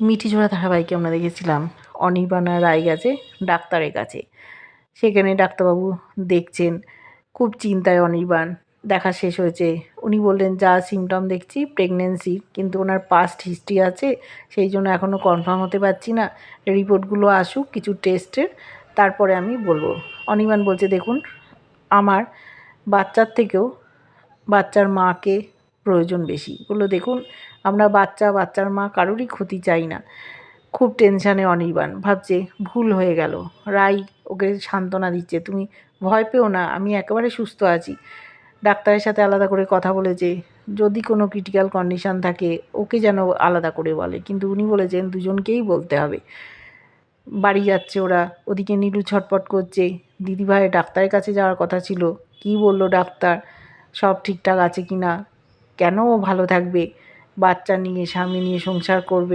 মিঠি ঝোড়া ধারাবাহিকে আমরা দেখেছিলাম। অনির্বাণা রায় গেছে ডাক্তারের কাছে। সেখানে ডাক্তারবাবু দেখছেন, খুব চিন্তায় অনির্বাণ। দেখা শেষ হয়েছে। উনি বললেন, যা সিমটম দেখছি প্রেগনেন্সি কিন্তু ওনার পাস্ট হিস্ট্রি আছে। সেই জন্য এখনও কনফার্ম হতে পারছি না। রিপোর্টগুলো আসুক, কিছু টেস্টের তারপরে আমি বলব। অনির্বাণ বলছে, দেখুন, আমার বাচ্চার থেকেও বাচ্চার মাকে প্রয়োজন বেশি। বলল, দেখুন, আমরা বাচ্চা, বাচ্চার মা কারোরই ক্ষতি চাই না। খুব টেনশানে অনির্বাণ। ভাবছে, ভুল হয়ে গেল। রাই ওকে সান্ত্বনা দিচ্ছে। তুমি ভয় পেও না, আমি একেবারে সুস্থ আছি। ডাক্তারের সাথে আলাদা করে কথা বলেছে, যদি কোনো ক্রিটিক্যাল কন্ডিশান থাকে, ওকে যেন আলাদা করে বলে। কিন্তু উনি বলেছেন, দুজনকেই বলতে হবে। বাড়ি যাচ্ছে ওরা, ওদিকে নীলু ছটপট করছে। দিদিভাই ডাক্তারের কাছে যাওয়ার কথা ছিল, কি বলল ডাক্তার? সব ঠিকঠাক আছে কি না? কেন ভালো থাকবে? বাচ্চা নিয়ে স্বামী নিয়ে সংসার করবে।